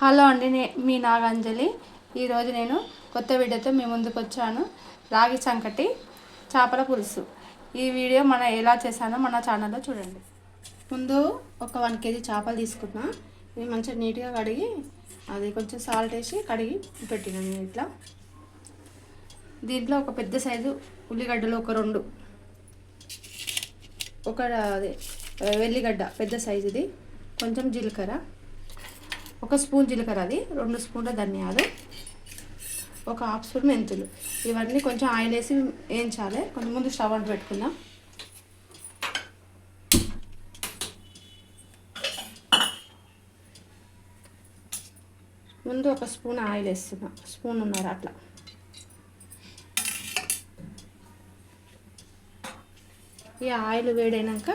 Hello అండి నే మీ నాగాంజలి. ఈరోజు నేను కొత్త వీడియోతో మీ ముందుకు వచ్చాను రాగి సంకటి చేపల పులుసు. ఈ వీడియో మన ఎలా చేశానో మన ఛానల్లో చూడండి. ముందు ఒక వన్ కేజీ చేపలు తీసుకున్నా. ఇవి మంచిగా నీట్గా కడిగి అది కొంచెం సాల్ట్ వేసి కడిగి పెట్టినాను నేను ఇట్లా. దీంట్లో ఒక పెద్ద సైజు ఉల్లిగడ్డలు ఒక రెండు. ఒక అదే వెల్లిగడ్డ పెద్ద సైజుది. కొంచెం జీలకర్ర. ఒక స్పూన్ జీలకర్ర అది రెండు స్పూన్ల ధనియాలు ఒక హాఫ్ స్పూన్ మెంతులు. ఇవన్నీ కొంచెం ఆయిల్ వేసి వేయించాలి. కొంచెం ముందు స్టవ్ అంటు పెట్టుకుందాం. ముందు ఒక స్పూన్ ఆయిల్ వేస్తున్నా. స్పూన్ ఉన్నారు అట్లా. ఈ ఆయిల్ వేడైనాక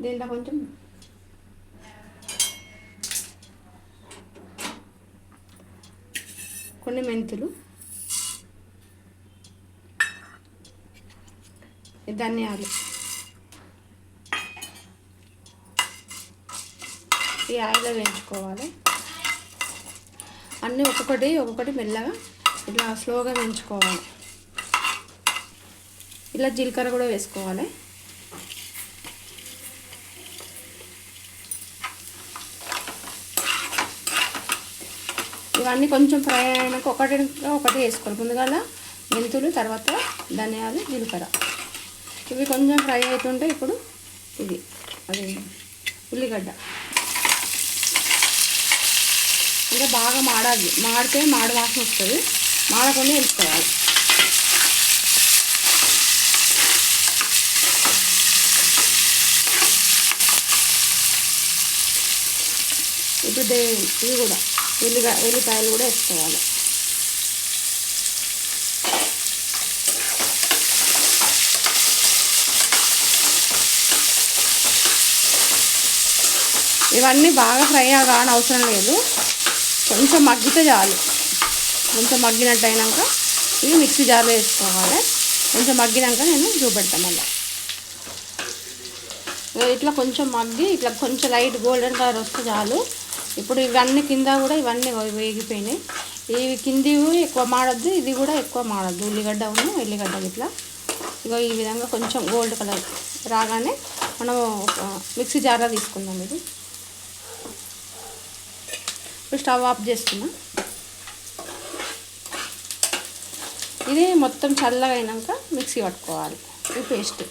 దీంట్లో కొంచెం కొన్ని మెంతులు. ఈ ధనియాలు. ఈ ఆయిల్లో వేయించుకోవాలి. అన్నీ ఒక్కొక్కటి ఒక్కొక్కటి మెల్లగా ఇట్లా స్లోగా వేయించుకోవాలి. ఇలా జీలకర్ర కూడా వేసుకోవాలి. ఇవన్నీ కొంచెం ఫ్రై అయినాక ఒకటి ఒకటి వేసుకోవాలి. ముందుగా మెంతులు తర్వాత ధనియాలు జీలకర్ర. ఇవి కొంచెం ఫ్రై అవుతుంటే ఇప్పుడు ఇది అది ఉల్లిగడ్డ. ఇంకా బాగా మాడాలి. మాడితే మాడ వాసన వస్తుంది. మాడకుండా వేసుకోవాలి. ఇప్పుడు దే ఇవి కూడా. వెల్లిగా ఉల్లిపాయలు కూడా వేసుకోవాలి. ఇవన్నీ బాగా ఫ్రై కాని అవసరం లేదు. కొంచెం మగ్గితే చాలు. కొంచెం మగ్గినట్టు అయినాక ఇవి మిక్సీ జార్లో వేసుకోవాలి. కొంచెం మగ్గినాక నేను చూపెడతాను మళ్ళీ. ఇట్లా కొంచెం మగ్గి ఇట్లా కొంచెం లైట్ గోల్డెన్ కలర్ వస్తే చాలు. ఇప్పుడు ఇవన్నీ కింద కూడా ఇవన్నీ వేగిపోయినాయి. ఇవి కింది ఎక్కువ మాడద్దు ఇది కూడా ఎక్కువ మాడద్దు. ఉల్లిగడ్డ ఉన్న ఎల్లిగడ్డ ఇట్లా ఇగో ఈ విధంగా కొంచెం గోల్డ్ కలర్ రాగానే మనం మిక్సీ జార్లో తీసుకుందాం ఇది. ఇప్పుడు స్టవ్ ఆఫ్ చేస్తున్నా. ఇది మొత్తం చల్లగా అయినాక మిక్సీ పట్టుకోవాలి. ఈ పేస్ట్.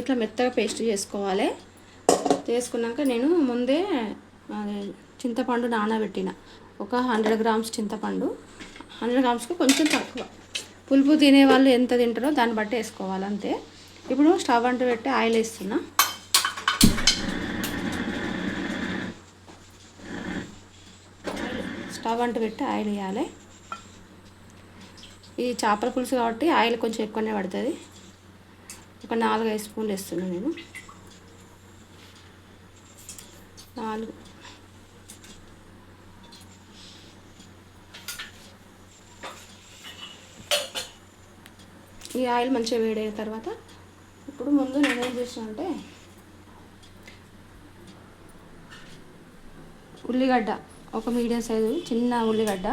ఇట్లా మెత్తగా పేస్ట్ చేసుకోవాలి. చేసుకున్నాక నేను ముందే చింతపండు నానబెట్టిన. ఒక హండ్రెడ్ గ్రామ్స్ చింతపండు. హండ్రెడ్ గ్రామ్స్కి కొంచెం తక్కువ. పులుపు తినే వాళ్ళు ఎంత తింటారో దాన్ని బట్టి వేసుకోవాలి అంతే. ఇప్పుడు స్టవ్ అంటు పెట్టి ఆయిల్ వేస్తున్నా. స్టవ్ అంటు పెట్టి ఆయిల్ వేయాలి. ఈ చేపల పులుసు కాబట్టి ఆయిల్ కొంచెం ఎక్కువనే పడుతుంది. ఒక నాలుగు ఐదు స్పూన్లు వేస్తున్నాను నేను. నాలుగు. ఈ ఆయిల్ మంచిగా వేడైన తర్వాత ఇప్పుడు ముందు నేను ఏం చేసిన అంటే ఉల్లిగడ్డ ఒక మీడియం సైజు చిన్న ఉల్లిగడ్డ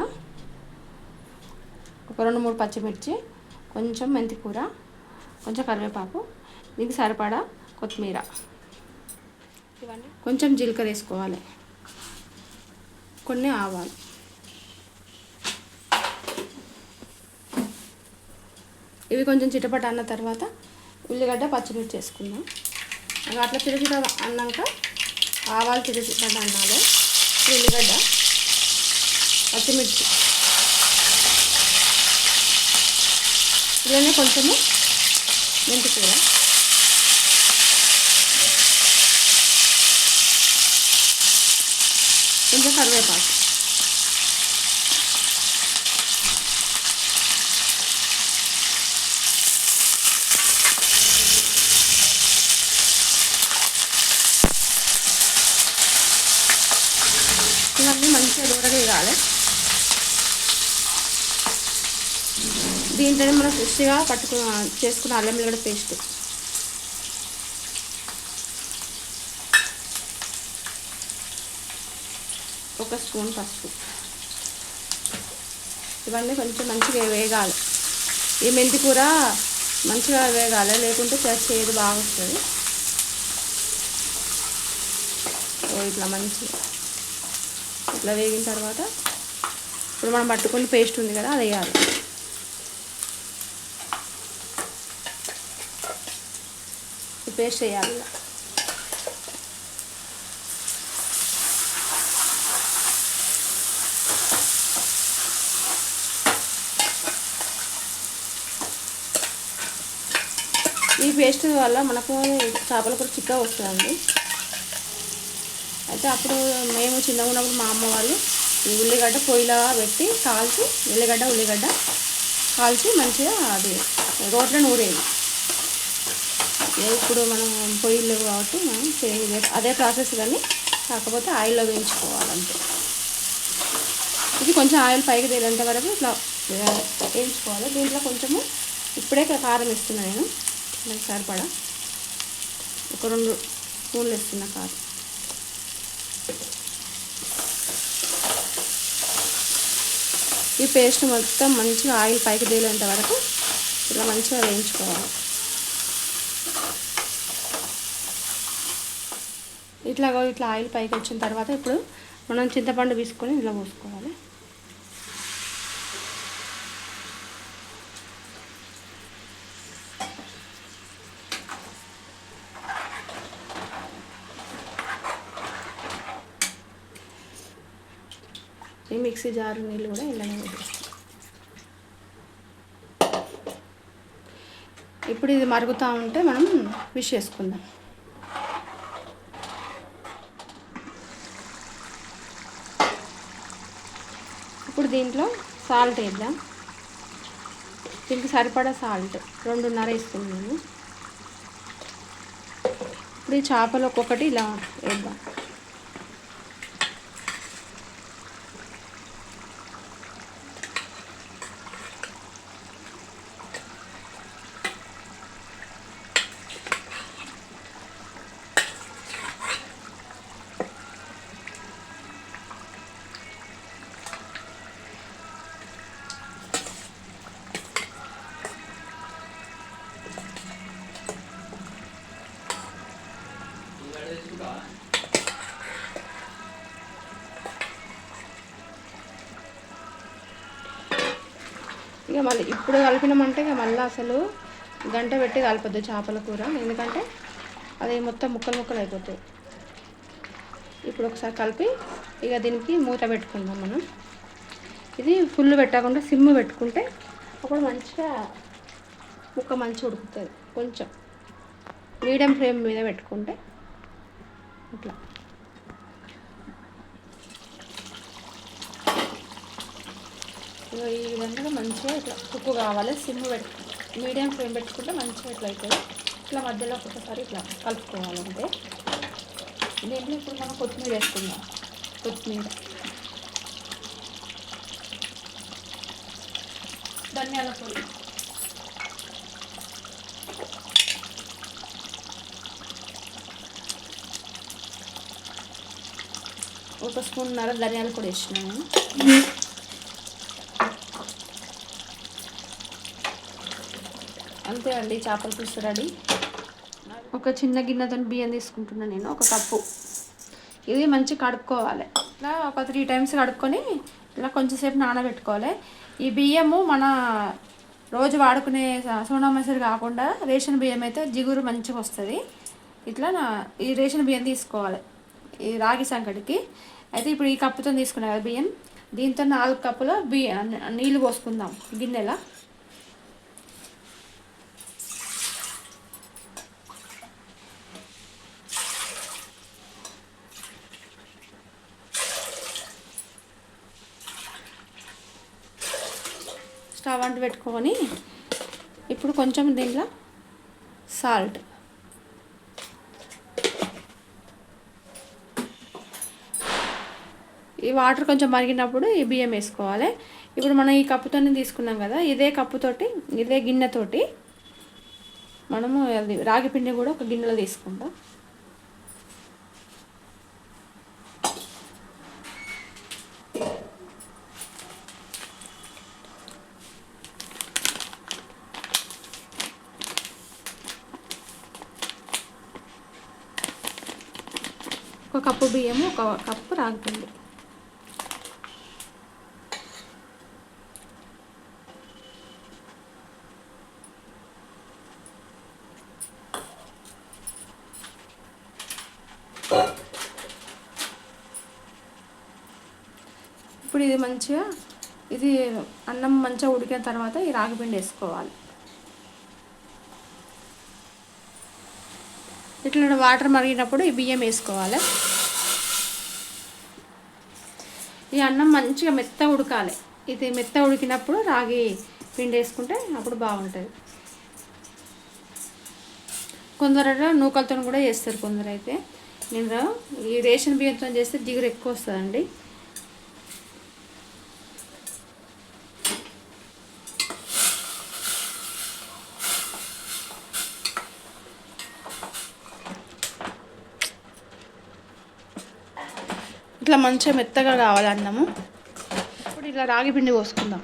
ఒక రెండు మూడు పచ్చిమిర్చి కొంచెం మెంతికూర కొంచెం కరివేపాకు దీనికి సరిపడా కొత్తిమీర. ఇవన్నీ? కొంచెం జీలకర్ర వేసుకోవాలి. కొన్ని ఆవాలు. ఇవి కొంచెం చిటపట అన్న తర్వాత ఉల్లిగడ్డ పచ్చిమిర్చి వేసుకుందాం. అట్లా చిటచిట అన్నాక ఆవాలు చిటచిట అన్నాలి. ఉల్లిగడ్డ పచ్చిమిర్చి. ఇలానే కొంచెము మెంతికూర. కొంచెం కరివేపాకు ఇవన్నీ మంచిగా దూరగా వేయాలి దీంట్లోనే మనం ఫ్రెష్గా పట్టుకు చేసుకున్న అల్లం వెల్లిగడ్డ పేస్ట్. ఒక స్పూన్ పసుపు. ఇవన్నీ కొంచెం మంచిగా వేగాలి. ఈ మెంతి కూర మంచిగా వేగాలి లేకుంటే చే- చేదు బాగా వస్తుంది ఓ ఇట్లా మంచిగా. ఇట్లా వేగిన తర్వాత ఇప్పుడు మనం పట్టుకుని పేస్ట్ ఉంది కదా అది వేయాలి. పేస్ట్ వేయాలి ఈ పేస్ట్ వల్ల మనకు చేపల కూర చిక్కగా వస్తుందండి. అయితే అప్పుడు మేము చిన్నగా ఉన్నప్పుడు మా అమ్మ వాళ్ళు ఈ ఉల్లిగడ్డ పొయ్యిలా పెట్టి కాల్చి ఉల్లిగడ్డ ఉల్లిగడ్డ కాల్చి మంచిగా అది రోట్లో నూరేది. ఇప్పుడు మనం పొయ్యిలు లేవు కాబట్టి మనం చేంజ్ చేసి అదే ప్రాసెస్ కానీ కాకపోతే ఆయిల్లో వేయించుకోవాలంటే ఇది కొంచెం ఆయిల్ పైకి తేలేంత వరకు ఇట్లా వేయించుకోవాలి. దీంట్లో కొంచెము ఇప్పుడే కారం ఇస్తున్నా నేను నాకు సరిపడా. ఒక రెండు స్పూన్లు ఇస్తున్నా కారం. ఈ పేస్ట్ మొత్తం మంచిగా ఆయిల్ పైకి తేలేంత వరకు ఇలా మంచిగా వేయించుకోవాలి. ఇట్లా ఇట్లా ఆయిల్ పైకి వచ్చిన తర్వాత ఇప్పుడు మనం చింతపండు తీసుకొని ఇలా పోసుకోవాలి. ఈ మిక్సీ జారు నీళ్ళు కూడా ఇలానే ఇప్పుడు ఇది మరుగుతూ ఉంటే మనం విష్ చేసుకుందాం. ఇప్పుడు దీంట్లో సాల్ట్ వేద్దాం. దీనికి సరిపడా సాల్ట్ రెండున్నర వేసుకున్నాను. ఇప్పుడు ఈ చేపలు ఒక్కొక్కటి ఇలా వేద్దాం. ఇక మళ్ళీ ఇప్పుడు కలిపినామంటే ఇక మళ్ళీ అసలు గంట పెట్టి కలపద్దు చేపల కూర. ఎందుకంటే అది మొత్తం ముక్కలు ముక్కలు అయిపోతాయి. ఇప్పుడు ఒకసారి కలిపి ఇక దీనికి మూత పెట్టుకుందాం మనం. ఇది ఫుల్ పెట్టకుండా సిమ్ పెట్టుకుంటే అప్పుడు మంచిగా ముక్క మంచిగా ఉడుకుతుంది. కొంచెం మీడియం ఫ్లేమ్ మీద పెట్టుకుంటే ఇట్లా ఈ విధంగా మంచిగా ఇట్లా ఉప్పు కావాలి సిమ్ పెట్టు మీడియం ఫ్లేమ్ పెట్టుకుంటే మంచిగా ఇట్లా అవుతుంది ఇట్లా మధ్యలో ఒకసారి ఇట్లా కలుపుకోవాలంటే. దీంట్లో ఇప్పుడు మనం కొత్తిమీర వేసుకుందాం. కొత్తిమీర. ధనియాల పొడి. ఒక స్పూన్ నర ధనియాల పొడి వేసినాను. అంతే అండి చేపల పులుసు రెడీ. ఒక చిన్న గిన్నెతో బియ్యం తీసుకుంటున్నాను నేను ఒక కప్పు. ఇది మంచి కడుక్కోవాలి. ఇలా ఒక త్రీ టైమ్స్ కడుక్కొని ఇలా కొంచెంసేపు నానబెట్టుకోవాలి. ఈ బియ్యము మన రోజు వాడుకునే స- సోనా మసూరి కాకుండా రేషన్ బియ్యం అయితే జిగురు మంచిగా వస్తుంది. ఇట్లా నా ఈ రేషన్ బియ్యం తీసుకోవాలి ఈ రాగి సంకటికి. అయితే ఇప్పుడు ఈ కప్పుతో తీసుకున్నా కదా బియ్యం. దీంతో నాలుగు కప్పుల బియ్యం నీళ్ళు పోసుకుందాం గిన్నెలా స్టవ్ అంటు పెట్టుకొని ఇప్పుడు కొంచెం దీంట్లో సాల్ట్. ఈ వాటర్ కొంచెం మరిగినప్పుడు ఈ బియ్యం వేసుకోవాలి. ఇప్పుడు మనం ఈ కప్పుతోనే తీసుకున్నాం కదా ఇదే కప్పుతోటి ఇదే గిన్నెతోటి మనము అది రాగి పిండి కూడా ఒక గిన్నెలో తీసుకుంటాం. కప్పు బియ్యము ఒక కప్పు రాగిపిండి. ఇప్పుడు ఇది మంచిగా ఇది అన్నం మంచిగా ఉడికిన తర్వాత ఈ రాగిపిండి వేసుకోవాలి. ఇట్లా వాటర్ మరిగినప్పుడు ఈ బియ్యం వేసుకోవాలి. ఈ అన్నం మంచిగా మెత్త ఉడకాలి. ఇది మెత్త ఉడికినప్పుడు రాగి పిండి వేసుకుంటే అప్పుడు బాగుంటుంది. కొందరు నూకలతో కూడా చేస్తారు కొందరు అయితే నేను ఈ రేషన్ బియ్యంతో చేస్తే జిగురు ఎక్కువ వస్తుందండి. ఇట్లా మంచిగా మెత్తగా కావాలి అన్నము. ఇప్పుడు ఇలా రాగి పిండి పోసుకుందాం.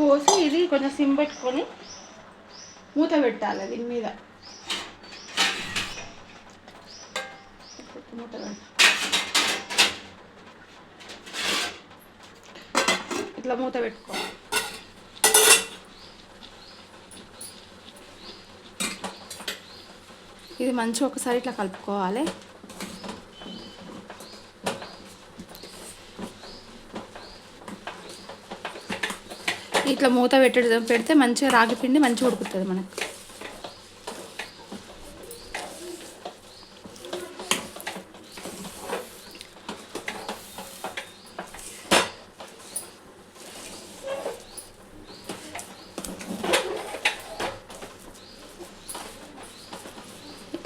పోసి ఇది కొంచెం సిమ్ పెట్టుకొని మూత పెట్టాలి దీని మీద. మూత ఇట్లా మూత పెట్టుకోవాలి. ఇది మంచిగా ఒకసారి ఇట్లా కలుపుకోవాలి. ఇట్లా మూత పెట్టడం పెడితే మంచిగా రాగి పిండి మంచిగా ఉడుకుతుంది మనకు.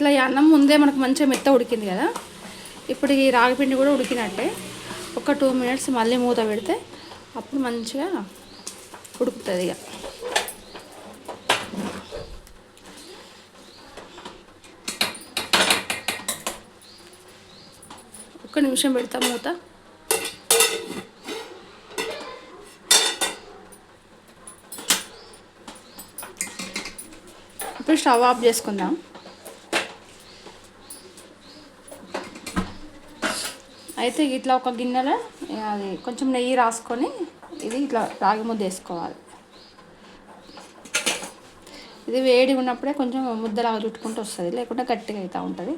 ఇట్లా అన్నం ముందే మనకు మంచిగా మెత్త ఉడికింది కదా. ఇప్పుడు ఈ రాగిపిండి కూడా ఉడికినట్టే. ఒక టూ మినిట్స్ మళ్ళీ మూత పెడితే అప్పుడు మంచిగా ఉడుకుతుంది ఇక. ఒక్క నిమిషం పెడతాం మూత. ఇప్పుడు స్టవ్ ఆఫ్ చేసుకుందాం. అయితే ఇట్లా ఒక గిన్నెలో అది కొంచెం నెయ్యి రాసుకొని ఇది ఇట్లా రాగి ముద్ద వేసుకోవాలి. ఇది వేడి ఉన్నప్పుడే కొంచెం ముద్దలాగా చుట్టుకుంటూ వస్తుంది లేకుంటే గట్టిగా అవుతూ ఉంటుంది.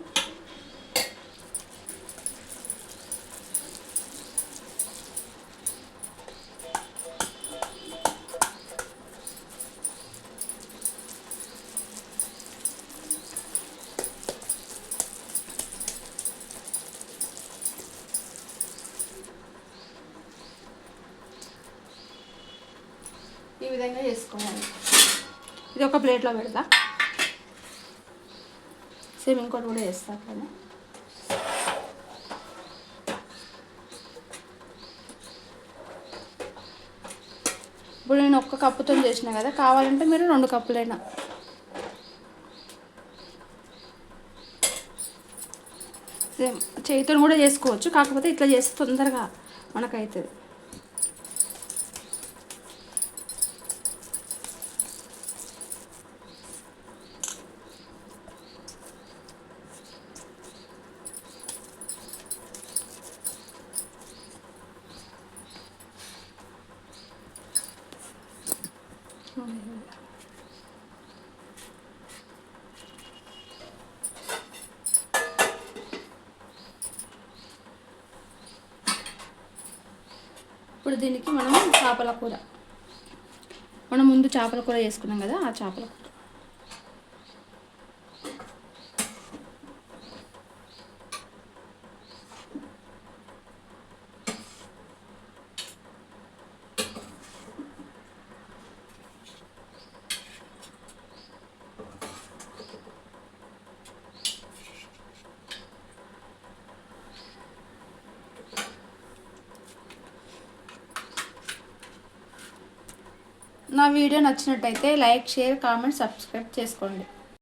విధంగా చేసుకోవాలి. ఇది ఒక ప్లేట్లో పెడతా. సేమ్ ఇంకోటి కూడా చేస్తా అట్లనే. ఇప్పుడు నేను ఒక్క కప్పుతో చేసిన కదా కావాలంటే మీరు రెండు కప్పులైనా. సేమ్ చేతితో కూడా చేసుకోవచ్చు కాకపోతే ఇట్లా చేస్తే తొందరగా మనకైతుంది. ఇప్పుడు దీనికి మనం చేపల కూర. మనం ముందు చేపల కూర చేసుకున్నాం కదా ఆ చేపల కూర. వీడియో నచ్చినట్టయితే లైక్ షేర్ కామెంట్ సబ్స్క్రైబ్ చేసుకోండి.